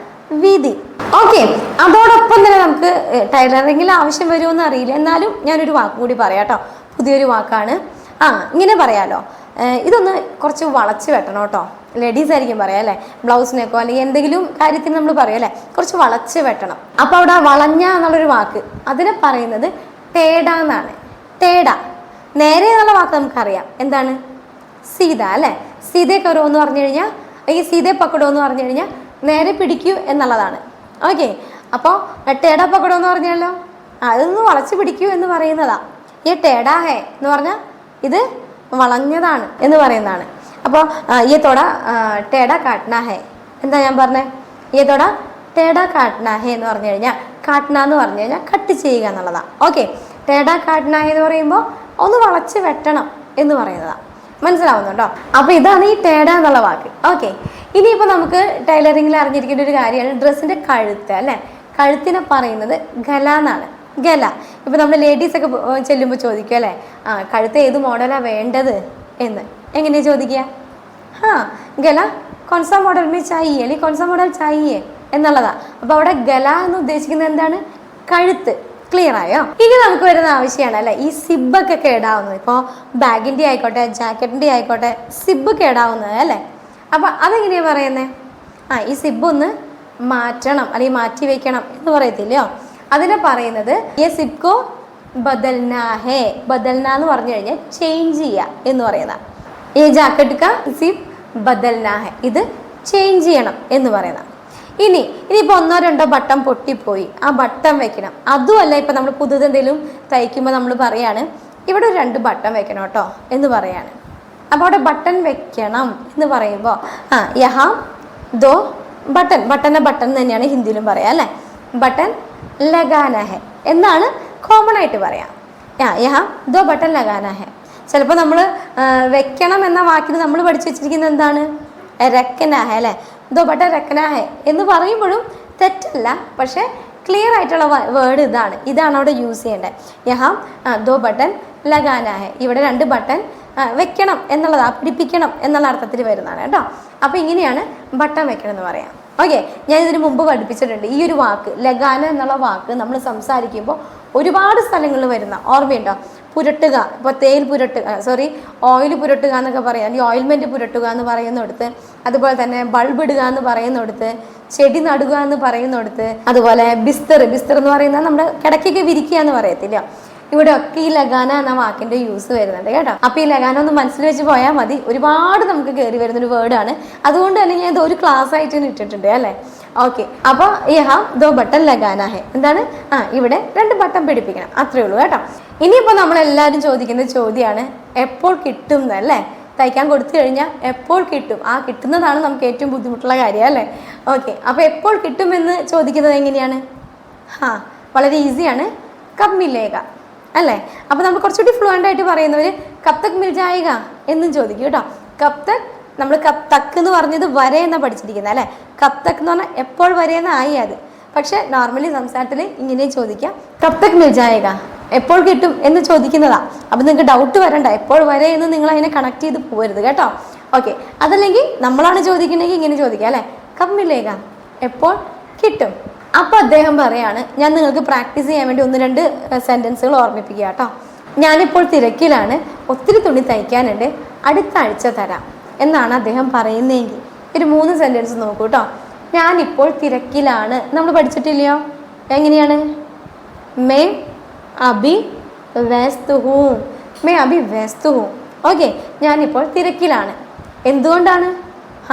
വീതി. ഓക്കെ അതോടൊപ്പം തന്നെ നമുക്ക് ടൈലറിങ്ങിൽ ആവശ്യം വരുമെന്ന് അറിയില്ല. എന്നാലും ഞാനൊരു വാക്ക് കൂടി പറയാം കേട്ടോ. പുതിയൊരു വാക്കാണ്. ആ ഇങ്ങനെ പറയാലോ. ഇതൊന്ന് കുറച്ച് വളച്ച് വെട്ടണം കേട്ടോ. ലേഡീസ് ആയിരിക്കും പറയാം അല്ലേ? ബ്ലൗസിനൊക്കെ അല്ലെങ്കിൽ എന്തെങ്കിലും കാര്യത്തിന് നമ്മൾ പറയാം അല്ലേ? കുറച്ച് വളച്ച് വെട്ടണം. അപ്പോൾ അവിടെ വളഞ്ഞ എന്നുള്ളൊരു വാക്ക് അതിനെ പറയുന്നത് തേട എന്നാണ്. തേട. നേരെ എന്നുള്ള വാക്ക് നമുക്കറിയാം. എന്താണ്? സീത അല്ലേ? സീതയെ കറോ എന്ന് പറഞ്ഞു കഴിഞ്ഞാൽ അല്ലെങ്കിൽ സീതയെ പക്കടോ എന്ന് പറഞ്ഞു കഴിഞ്ഞാൽ നേരെ പിടിക്കൂ എന്നുള്ളതാണ്. ഓക്കെ? അപ്പോൾ ടേട പക്കടോ എന്ന് പറഞ്ഞാലോ? അതൊന്ന് വളച്ച് പിടിക്കൂ എന്ന് പറയുന്നതാ. ഈ ടേഡാ ഹേ എന്ന് പറഞ്ഞാൽ ഇത് വളഞ്ഞതാണ് എന്ന് പറയുന്നതാണ്. അപ്പോൾ ഈ തൊട ടേട കാട്ട്ന ഹേ. എന്താ ഞാൻ പറഞ്ഞത് ഈ തൊട ടേട കാട്ട്ന ഹേ എന്ന് പറഞ്ഞു കഴിഞ്ഞാൽ കാട്ട്ന എന്ന് പറഞ്ഞു കഴിഞ്ഞാൽ കട്ട് ചെയ്യുക എന്നുള്ളതാണ് ഓക്കെ. ടേട കാട്ട്ന ഹേ എന്ന് പറയുമ്പോൾ ഒന്ന് വളച്ച് വെട്ടണം എന്ന് പറയുന്നതാണ് മനസ്സിലാവുന്നുണ്ടോ? അപ്പോൾ ഇതാണ് ഈ ടേട എന്നുള്ള വാക്ക്. ഓക്കെ. ഇനിയിപ്പോൾ നമുക്ക് ടൈലറിങ്ങിൽ അറിഞ്ഞിരിക്കേണ്ട ഒരു കാര്യമാണ് ഡ്രസ്സിന്റെ കഴുത്ത് അല്ലേ? കഴുത്തിനെ പറയുന്നത് ഗല എന്നാണ്. ഗല. ഇപ്പോൾ നമ്മൾ ലേഡീസൊക്കെ ചെല്ലുമ്പോൾ ചോദിക്കും അല്ലേ? ആ കഴുത്ത് ഏത് മോഡലാണ് വേണ്ടത് എന്ന്. എങ്ങനെയാണ് ചോദിക്കുക? ഹാ ഗല കോൺസ മോഡൽ മേ ചായേ അല്ലെങ്കിൽ കോൺസ മോഡൽ ചായേ എന്നുള്ളതാ. അപ്പോൾ അവിടെ ഗല എന്ന് ഉദ്ദേശിക്കുന്നത് എന്താണ്? കഴുത്ത്. ക്ലിയർ ആയോ? ഇനി നമുക്ക് വരുന്ന ആവശ്യമാണ് അല്ലെ? ഈ സിബൊക്കെ കേടാവുന്നത്. ഇപ്പോൾ ബാഗിന്റെ ആയിക്കോട്ടെ ജാക്കറ്റിന്റെ ആയിക്കോട്ടെ സിബ് കേടാവുന്നത് അല്ലേ? അപ്പോൾ അതെങ്ങനെയാ പറയുന്നത് ആ ഈ സിബ് ഒന്ന് മാറ്റണം അല്ലെങ്കിൽ മാറ്റി വെക്കണം എന്ന് പറയത്തില്ലയോ? അതിനെ പറയുന്നത് ഈ സിബ്കോ ബദൽനാ ഹേ. ബദൽന എന്ന് പറഞ്ഞു കഴിഞ്ഞാൽ ചേഞ്ച് ചെയ്യുക എന്ന് പറയുന്ന ഈ ജാക്കറ്റ് സിബ് ബദൽന ഹേ ഇത് ചേഞ്ച് ചെയ്യണം എന്ന് പറയുന്നത് ഇനി ഇനിയിപ്പോൾ ഒന്നോ രണ്ടോ ബട്ടൺ പൊട്ടിപ്പോയി. ആ ബട്ടൺ വെക്കണം. അതുമല്ല ഇപ്പം നമ്മൾ പുതുതെന്തെങ്കിലും തയ്ക്കുമ്പോൾ നമ്മൾ പറയാണ് ഇവിടെ ഒരു രണ്ട് ബട്ടൺ വെക്കണം കേട്ടോ എന്ന് പറയാണ്. അപ്പോൾ അവിടെ ബട്ടൺ വെക്കണം എന്ന് പറയുമ്പോൾ ആ യഹ ദോ ബട്ടൺ. ബട്ടനെ ബട്ടൺ തന്നെയാണ് ഹിന്ദിയിലും പറയാം അല്ലേ? ബട്ടൺ ലഗാന ഹെ എന്നാണ് കോമൺ ആയിട്ട് പറയാം. യാ യഹാം ദോ ബട്ടൺ ലഗാന ഹെ ചിലപ്പോൾ നമ്മൾ വെക്കണം എന്ന വാക്കിന് നമ്മൾ പഠിച്ചു വെച്ചിരിക്കുന്നത് എന്താണ്? രക്കനാഹ അല്ലേ? എന്തോ പട്ട രക്കനാഹ എന്ന് പറയുമ്പോഴും തെറ്റല്ല. പക്ഷേ ക്ലിയർ ആയിട്ടുള്ള വേർഡ് ഇതാണ്. ഇതാണ് അവിടെ യൂസ് ചെയ്യേണ്ടത്. യഹാം ദോ ബട്ടൺ ലഗാനാഹെ. ഇവിടെ രണ്ട് ബട്ടൺ വെക്കണം എന്നുള്ളതാ പിടിപ്പിക്കണം എന്നുള്ള അർത്ഥത്തിൽ വരുന്നതാണ് കേട്ടോ. അപ്പോൾ ഇങ്ങനെയാണ് ബട്ടൺ വെക്കണം എന്ന് പറയാം. ഓക്കെ ഞാൻ ഇതിന് മുമ്പ് പഠിപ്പിച്ചിട്ടുണ്ട്. ഈ ഒരു വാക്ക് ലഗാന എന്നുള്ള വാക്ക് നമ്മൾ സംസാരിക്കുമ്പോൾ ഒരുപാട് സ്ഥലങ്ങളിൽ വരുന്ന ഓർമ്മയുണ്ടോ? പുരട്ടുക. ഇപ്പോൾ തേയിൽ പുരട്ടുക സോറി ഓയിൽ പുരട്ടുക എന്നൊക്കെ പറയാം. അല്ലെങ്കിൽ ഓയിൽമെന്റ് പുരട്ടുക എന്ന് പറയുന്നിടത്ത് അതുപോലെ തന്നെ ബൾബ് ഇടുക എന്ന് പറയുന്നിടത്ത് ചെടി നടുക എന്ന് പറയുന്നിടത്ത് അതുപോലെ ബിസ്തർ ബിസ്തർ എന്ന് പറയുന്നത് നമ്മുടെ കിടക്കൊക്കെ വിരിക്കുക എന്ന് പറയത്തില്ല. ഇവിടെ ഒക്കെ ഈ ലഗാന എന്ന വാക്കിന്റെ യൂസ് വരുന്നുണ്ട് കേട്ടോ. അപ്പൊ ഈ ലഗാന ഒന്ന് മനസ്സിൽ വെച്ച് പോയാൽ മതി. ഒരുപാട് നമുക്ക് കയറി വരുന്ന ഒരു വേർഡാണ് അതുകൊണ്ട് തന്നെ ഞാൻ ഇത് ഒരു ക്ലാസ് ആയിട്ട് ഇട്ടിട്ടുണ്ട് അല്ലേ? ഓക്കെ അപ്പൊ ഹാ ദോ ബട്ടൺ ലഗാന ഹെ എന്താണ്? ആ ഇവിടെ രണ്ട് ബട്ടൺ പിടിപ്പിക്കണം. അത്രേ ഉള്ളൂ കേട്ടോ. ഇനിയിപ്പോൾ നമ്മളെല്ലാവരും ചോദിക്കുന്ന ചോദ്യമാണ് എപ്പോൾ കിട്ടും അല്ലേ? തയ്ക്കാൻ കൊടുത്തു കഴിഞ്ഞാൽ എപ്പോൾ കിട്ടും? ആ കിട്ടുന്നതാണ് നമുക്ക് ഏറ്റവും ബുദ്ധിമുട്ടുള്ള കാര്യം അല്ലേ? ഓക്കെ അപ്പോൾ എപ്പോൾ കിട്ടുമെന്ന് ചോദിക്കുന്നത് എങ്ങനെയാണ്? ഹാ വളരെ ഈസിയാണ് കബ് മില്ലേക അല്ലേ? അപ്പോൾ നമ്മൾ കുറച്ചുകൂടി ഫ്ലുവന്റ് ആയിട്ട് പറയുന്നവർ കപ്തക് മിൽ ജായിക എന്നും ചോദിക്കും കേട്ടോ. കബ് തക് നമ്മൾ കബ് തക്ക് എന്ന് പറഞ്ഞത് വരെ എന്നാണ് പഠിച്ചിരിക്കുന്നത് അല്ലേ? കബ് തക് എന്ന് പറഞ്ഞാൽ എപ്പോൾ വരെ എന്നായി അത്. പക്ഷെ നോർമലി സംസാരത്തിൽ ഇങ്ങനെ ചോദിക്കാം. കബ് തക് മിൽ എപ്പോൾ കിട്ടും എന്ന് ചോദിക്കുന്നതാ. അപ്പം നിങ്ങൾക്ക് ഡൗട്ട് വരണ്ട എപ്പോൾ വരെ എന്ന് നിങ്ങൾ അതിനെ കണക്ട് ചെയ്ത് പോകരുത് കേട്ടോ. ഓക്കെ അതല്ലെങ്കിൽ നമ്മളാണ് ചോദിക്കണമെങ്കിൽ ഇങ്ങനെ ചോദിക്കാം അല്ലേ? കമ്മില്ലേക എപ്പോൾ കിട്ടും? അപ്പൊ അദ്ദേഹം പറയാണ് ഞാൻ നിങ്ങൾക്ക് പ്രാക്ടീസ് ചെയ്യാൻ വേണ്ടി ഒന്ന് രണ്ട് സെന്റൻസുകൾ ഓർമ്മിപ്പിക്കുക കേട്ടോ. ഞാനിപ്പോൾ തിരക്കിലാണ് ഒത്തിരി തുണി തയ്ക്കാനുണ്ട് അടുത്ത ആഴ്ച തരാം. എന്നാണ് അദ്ദേഹം പറയുന്നതെങ്കിൽ. ഒരു മൂന്ന് സെന്റൻസ് നോക്കൂ കേട്ടോ ഞാനിപ്പോൾ തിരക്കിലാണ്. നമ്മൾ പഠിച്ചിട്ടില്ലയോ? എങ്ങനെയാണ്? മേ അബി വ്യസ്ത് മേ അബി വ്യസ്ത് ഓക്കെ ഞാനിപ്പോൾ തിരക്കിലാണ്. എന്തുകൊണ്ടാണ്?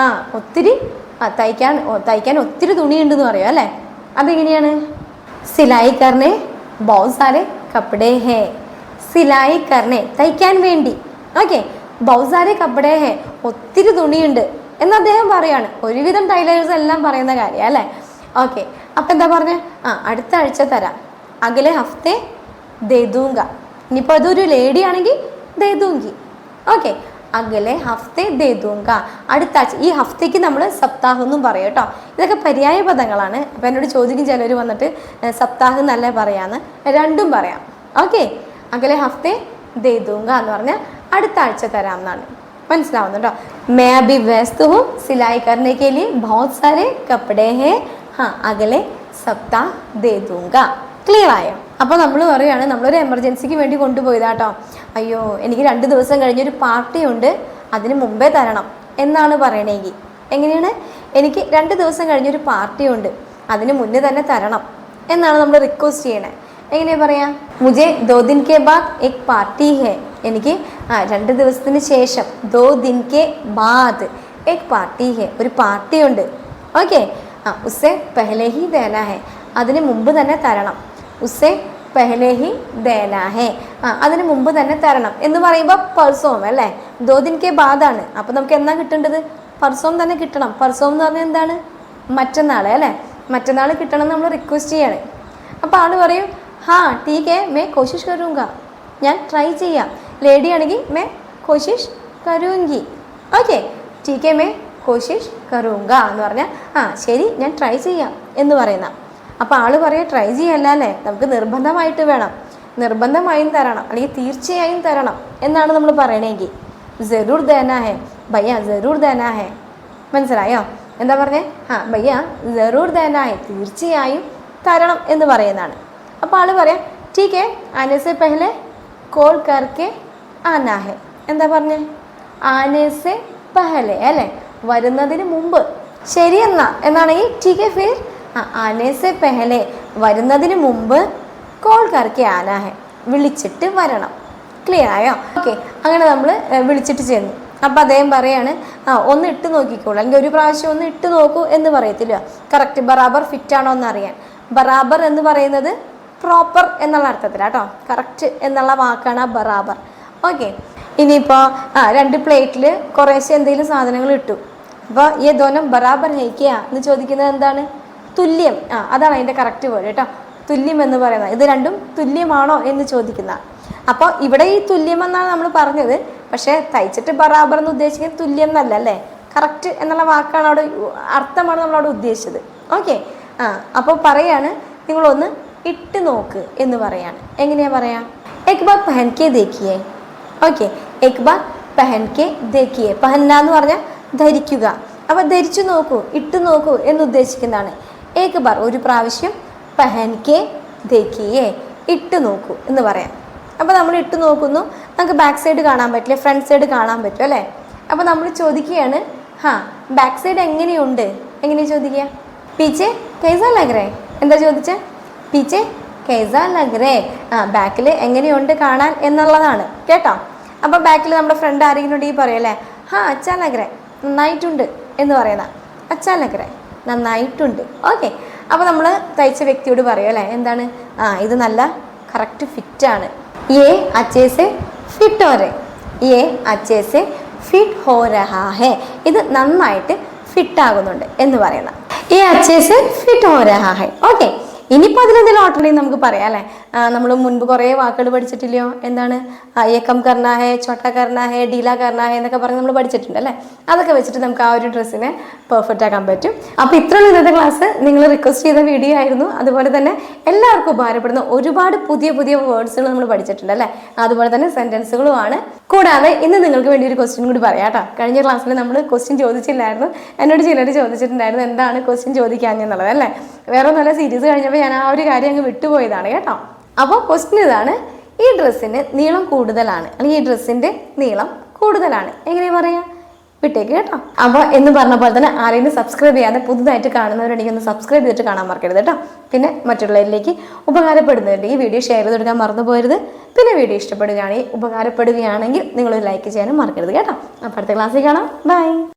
ആ ഒത്തിരി ആ തയ്ക്കാൻ തയ്ക്കാൻ ഒത്തിരി തുണിയുണ്ടെന്ന് പറയാം അല്ലേ? അതെങ്ങനെയാണ്? സിലായി കർണേ ബോസാലെ കപ്പടേ ഹേ. സിലായി കർണേ തയ്ക്കാൻ വേണ്ടി. ഓക്കെ ബഹുത് സാരെ കപ്പടേ ഹേ ഒത്തിരി തുണിയുണ്ട്. എന്ന് അദ്ദേഹം പറയാണ്. ഒരുവിധം ടൈലേഴ്സ് എല്ലാം പറയുന്ന കാര്യം അല്ലേ? ഓക്കെ. അപ്പം എന്താ പറഞ്ഞേ? ആ അടുത്ത ആഴ്ച തരാം. അകലെ ഹഫ്തെ ദേദൂങ്ക ഇനിയിപ്പോൾ അതൊരു ലേഡി ആണെങ്കിൽ ദേദൂങ്കി ഓക്കെ. അകലെ ഹഫ്തെ ദേദൂങ്ക അടുത്ത ആഴ്ച ഈ ഹഫ്തയ്ക്ക് നമ്മൾ സപ്താഹം എന്നും പറയും കേട്ടോ. ഇതൊക്കെ പര്യായ പദങ്ങളാണ്. അപ്പം എന്നോട് ചോദിക്കും ചിലർ വന്നിട്ട് "ഏ, സപ്താഹം എന്നല്ലേ പറയാന്ന്. രണ്ടും പറയാം. ഓക്കെ. അകലെ ഹഫ്തെ ദേദൂങ്ക എന്ന് പറഞ്ഞാൽ അടുത്ത ആഴ്ച തരാം എന്നാണ് മനസ്സിലാവുന്നുണ്ടോ മേ അഭി വ്യസ്ത് ഹു? സിലായി കർണെ ബഹുത് സാരെ കപ്പടേ ഹെ? ഹാ അകലെ സപ്താ ദേതൂങ്ക ക്ലിയർ ആയോ? അപ്പോൾ നമ്മൾ പറയുകയാണ് നമ്മളൊരു എമർജൻസിക്ക് വേണ്ടി കൊണ്ടുപോയതാട്ടോ അയ്യോ എനിക്ക് രണ്ട് ദിവസം കഴിഞ്ഞൊരു പാർട്ടി ഉണ്ട് അതിന് മുമ്പേ തരണം എന്നാണ് പറയണമെങ്കിൽ എങ്ങനെയാണ്? എനിക്ക് രണ്ട് ദിവസം കഴിഞ്ഞൊരു പാർട്ടി ഉണ്ട് അതിന് മുന്നേ തന്നെ തരണം എന്നാണ് നമ്മൾ റിക്വസ്റ്റ് ചെയ്യണേ. എങ്ങനെയാ പറയാ? മുജേ ദോദിൻ കെ ബാഗ് എക് പാർട്ടി ഹേ. എനിക്ക് ആ രണ്ട് ദിവസത്തിന് ശേഷം ദോ ദിൻ കെ ബാദ് എക് പാർട്ടി ഹെ ഒരു പാർട്ടി ഉണ്ട്. ഓക്കെ? ആ ഉസ്സെ പെഹലെ ഹി ദേന ഹെ അതിന് മുമ്പ് തന്നെ തരണം. ഉസ്സെ പെഹലെ ഹി ദേന ഹേ ആ അതിന് മുമ്പ് തന്നെ തരണം എന്ന് പറയുമ്പോൾ പർസോം അല്ലേ? ദോ ദിൻ കെ ബാദാണ്. അപ്പോൾ നമുക്ക് എന്നാ കിട്ടേണ്ടത്? പർസോം തന്നെ കിട്ടണം. പർസോം എന്ന് പറഞ്ഞാൽ എന്താണ്? മറ്റന്നാൾ അല്ലേ? മറ്റന്നാൾ കിട്ടണം നമ്മൾ റിക്വസ്റ്റ് ചെയ്യാണ്. അപ്പോൾ ആൾ പറയും ഹാ ടീക്ക് മേ കോശിഷ് കരൂങ്ക. ഞാൻ ട്രൈ ചെയ്യാം. ലേഡി ആണെങ്കിൽ മേ കോശിഷ് കരൂങ്കി ഓക്കെ ठीक है മേ കോശിഷ് करूंगा എന്ന് പറഞ്ഞാൽ ആ ശരി ഞാൻ ട്രൈ ചെയ്യാം എന്ന് പറയുന്ന. അപ്പോൾ ആൾ പറയുക ട്രൈ ചെയ്യല്ല അല്ലേ? നമുക്ക് നിർബന്ധമായിട്ട് വേണം. നിർബന്ധമായും തരണം. അല്ലെങ്കിൽ തീർച്ചയായും തരണം. എന്നാണ് നമ്മൾ പറയണമെങ്കിൽ ജരൂർ ദേനാ ഹേ. ഭയ്യ ജരൂർ ദേനാ ഹേ. മനസ്സിലായോ? എന്താ പറഞ്ഞേ? ആ ഭയ്യ ജറൂർ ദേനാ ഹേ. തീർച്ചയായും തരണം എന്ന് പറയുന്നതാണ്. അപ്പോൾ ആൾ പറയാം ठीक है आने से पहले कॉल ആനാ ഹേ എന്താ പറഞ്ഞേ? ആനേസെ പഹലെ അല്ലെ? വരുന്നതിന് മുമ്പ്. ശരി എന്നാ എന്നാണെങ്കിൽ ടീക്ക് ഫിർ ആ ആനേസെ പെഹലെ വരുന്നതിന് മുമ്പ് കോൾ കറക്കി ആനാഹെ വിളിച്ചിട്ട് വരണം. ക്ലിയർ ആയോ? ഓക്കെ അങ്ങനെ നമ്മൾ വിളിച്ചിട്ട് ചെന്നു. അപ്പം അദ്ദേഹം പറയാണ് ആ ഒന്ന് ഇട്ട് നോക്കിക്കോളൂ. അല്ലെങ്കിൽ ഒരു പ്രാവശ്യം ഒന്ന് ഇട്ട് നോക്കൂ എന്ന് പറയത്തില്ല. കറക്റ്റ് ബറാബർ ഫിറ്റ് ആണോ എന്ന് അറിയാൻ ബറാബർ എന്ന് പറയുന്നത് പ്രോപ്പർ എന്നുള്ള അർത്ഥത്തിലാട്ടോ. കറക്റ്റ് എന്നുള്ള വാക്കാണ് ബറാബർ. ഓക്കെ ഇനിയിപ്പോൾ ആ രണ്ട് പ്ലേറ്റിൽ കുറേശ്ശെ എന്തെങ്കിലും സാധനങ്ങൾ ഇട്ടു. അപ്പോൾ ഈ ദോനം ബറാബർ ഹൈക്കുക എന്ന് ചോദിക്കുന്നത് എന്താണ്? തുല്യം. ആ അതാണ് അതിന്റെ കറക്റ്റ് വേർഡ് കേട്ടോ. തുല്യം എന്ന് പറയുന്നത്. ഇത് രണ്ടും തുല്യമാണോ എന്ന് ചോദിക്കുന്ന. അപ്പോൾ ഇവിടെ ഈ തുല്യം എന്നാണ് നമ്മൾ പറഞ്ഞത്. പക്ഷേ തയ്ച്ചിട്ട് ബറാബർ എന്ന് ഉദ്ദേശിക്കുന്നത് തുല്യം എന്നല്ല അല്ലേ? കറക്റ്റ് എന്നുള്ള വാക്കാണ് അവിടെ അർത്ഥമാണ് നമ്മളവിടെ ഉദ്ദേശിച്ചത്. ഓക്കെ ആ അപ്പോൾ പറയാണ് നിങ്ങളൊന്ന് ഇട്ട് നോക്ക് എന്ന് പറയാണ്. എങ്ങനെയാ പറയാ? എക് ബാർ പെഹൻകെ ദേക്കിയേ ഓക്കെ എക് ബാർ പെഹൻകെ ദേക്കിയെ പെഹന്ന എന്ന് പറഞ്ഞാൽ ധരിക്കുക. അപ്പോൾ ധരിച്ചു നോക്കൂ ഇട്ട് നോക്കൂ എന്ന് ഉദ്ദേശിക്കുന്നതാണ്. ഏകബാർ ഒരു പ്രാവശ്യം പെഹൻകെ ദേക്കിയേ ഇട്ട് നോക്കൂ എന്ന് പറയാം. അപ്പോൾ നമ്മൾ ഇട്ട് നോക്കുന്നു. നമുക്ക് ബാക്ക് സൈഡ് കാണാൻ പറ്റില്ല ഫ്രണ്ട് സൈഡ് കാണാൻ പറ്റും അല്ലേ? അപ്പോൾ നമ്മൾ ചോദിക്കുകയാണ് ഹാ ബാക്ക് സൈഡ് എങ്ങനെയുണ്ട്? എങ്ങനെയാണ് ചോദിക്കുക? പീച്ചെ കൈസ ലഗ്രേ എന്താ ചോദിച്ചേ? പീച്ചെ കേസാ ലഗ്രേ ആ ബാക്കിൽ എങ്ങനെയുണ്ട് കാണാൻ എന്നുള്ളതാണ്. കേട്ടോ? അപ്പോൾ ബാക്കിൽ നമ്മുടെ ഫ്രണ്ട് ആരെങ്കിലും ഉണ്ടെങ്കിൽ പറയല്ലേ ഹാ അച്ഛാ ലഗ്രേ നന്നായിട്ടുണ്ട് എന്ന് പറയുന്ന. അച്ഛാ ലഗ്രേ നന്നായിട്ടുണ്ട് ഓക്കെ. അപ്പോൾ നമ്മൾ തയ്ച്ച വ്യക്തിയോട് പറയും അല്ലേ? എന്താണ്? ആ ഇത് നല്ല കറക്റ്റ് ഫിറ്റാണ് ഏ അച്ചേസ് ഫിറ്റോരെ ഏ അച്ചേസ് ഫിറ്റ് ഹോ രഹാ ഇത് നന്നായിട്ട് ഫിറ്റാകുന്നുണ്ട് എന്ന് പറയുന്ന. ഏ അച്ചേസ് ഫിറ്റ് ഹോ രഹാ ഓക്കെ. ഇനിയിപ്പോൾ അതിലെന്തെങ്കിലും ഓട്ടുണ്ടെങ്കിൽ നമുക്ക് പറയാം അല്ലേ? നമ്മൾ മുൻപ് കുറേ വാക്കുകൾ പഠിച്ചിട്ടില്ലയോ? എന്താണ്? ഏക്കം കർണ ഹേ ചോട്ട കർണ ഹേ ഡീല കർണാഹേ എന്നൊക്കെ പറഞ്ഞ് നമ്മൾ പഠിച്ചിട്ടുണ്ട് അല്ലേ? അതൊക്കെ വെച്ചിട്ട് നമുക്ക് ആ ഒരു ഡ്രസ്സിനെ പെർഫെക്റ്റ് ആക്കാൻ പറ്റും. അപ്പോൾ ഇത്രയുള്ള ഇന്നത്തെ ക്ലാസ് നിങ്ങൾ റിക്വസ്റ്റ് ചെയ്ത വീഡിയോ ആയിരുന്നു. അതുപോലെ തന്നെ എല്ലാവർക്കും ഉപകാരപ്പെടുന്ന ഒരുപാട് പുതിയ പുതിയ വേർഡ്സുകൾ നമ്മൾ പഠിച്ചിട്ടുണ്ട് അല്ലേ? അതുപോലെ തന്നെ സെന്റൻസുകളുമാണ് കൂടാതെ ഇന്ന് നിങ്ങൾക്ക് വേണ്ടി ഒരു ക്വസ്റ്റ്യൻ കൂടി പറയാം കേട്ടോ. കഴിഞ്ഞ ക്ലാസ്സിൽ നമ്മൾ ക്വസ്റ്റ്യൻ ചോദിച്ചില്ലായിരുന്നു. എന്നോട് ചിലർ ചോദിച്ചിട്ടുണ്ടായിരുന്നു എന്താണ് ക്വസ്റ്റ്യൻ ചോദിക്കാഞ്ഞെന്നുള്ളത് അല്ലേ? വേറെ നല്ല സീരീസ് കഴിഞ്ഞപ്പോൾ ഞാൻ ആ ഒരു കാര്യം അങ്ങ് വിട്ടുപോയതാണ് കേട്ടോ. അപ്പോൾ ക്വസ്റ്റ്യൻ ഇതാണ് ഈ ഡ്രസ്സിന് നീളം കൂടുതലാണ് അല്ലെങ്കിൽ ഈ ഡ്രസ്സിന്റെ നീളം കൂടുതലാണ്. എങ്ങനെ പറയാം? വിട്ടേക്ക് കേട്ടോ. അപ്പോൾ എന്ന് പറഞ്ഞ പോലെ തന്നെ ആരെങ്കിലും സബ്സ്ക്രൈബ് ചെയ്യാതെ പുതുതായിട്ട് കാണുന്നവരുണ്ടെങ്കിൽ ഒന്ന് സബ്സ്ക്രൈബ് ചെയ്തിട്ട് കാണാൻ മറക്കരുത് കേട്ടോ. പിന്നെ മറ്റുള്ളവരിലേക്ക് ഉപകാരപ്പെടുന്നുണ്ട് ഈ വീഡിയോ ഷെയർ ചെയ്ത് കൊടുക്കാൻ മറന്നു പോരുത്. പിന്നെ വീഡിയോ ഇഷ്ടപ്പെടുകയാണെങ്കിൽ ഉപകാരപ്പെടുകയാണെങ്കിൽ നിങ്ങൾ ലൈക്ക് ചെയ്യാനും മറക്കരുത് കേട്ടോ. അപ്പോൾ അടുത്ത ക്ലാസ്സിൽ കാണാം. ബൈ